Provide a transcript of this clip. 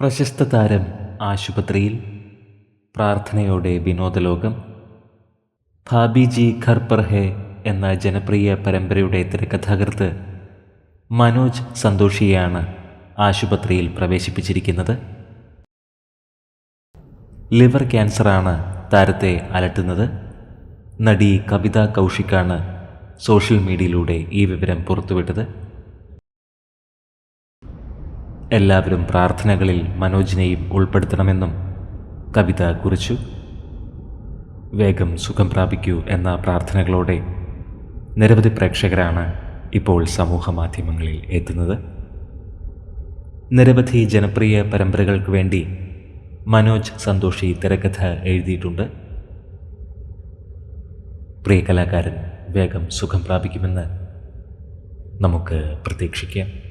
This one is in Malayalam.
പ്രശസ്ത താരം ആശുപത്രിയിൽ പ്രാർത്ഥനയോടെ വിനോദലോകം. ഭാബിജി ഖർപർഹെ എന്ന ജനപ്രിയ പരമ്പരയുടെ തിരക്കഥാകൃത്ത് മനോജ് സന്തോഷിയെയാണ് ആശുപത്രിയിൽ പ്രവേശിപ്പിച്ചിരിക്കുന്നത്. ലിവർ ക്യാൻസറാണ് താരത്തെ അലട്ടുന്നത്. നടി കവിത കൗശിക്കാണ് സോഷ്യൽ മീഡിയയിലൂടെ ഈ വിവരം പുറത്തുവിട്ടത്. എല്ലാവരും പ്രാർത്ഥനകളിൽ മനോജിനെയും ഉൾപ്പെടുത്തണമെന്നും കവിത കുറിച്ചു. വേഗം സുഖം പ്രാപിക്കൂ എന്ന പ്രാർത്ഥനകളോടെ നിരവധി പ്രേക്ഷകരാണ് ഇപ്പോൾ സമൂഹ മാധ്യമങ്ങളിൽ എത്തുന്നത്. നിരവധി ജനപ്രിയ പരമ്പരകൾക്ക് വേണ്ടി മനോജ് സന്തോഷി തിരക്കഥ എഴുതിയിട്ടുണ്ട്. പ്രിയ കലാകാരൻ വേഗം സുഖം പ്രാപിക്കുമെന്ന് നമുക്ക് പ്രതീക്ഷിക്കാം.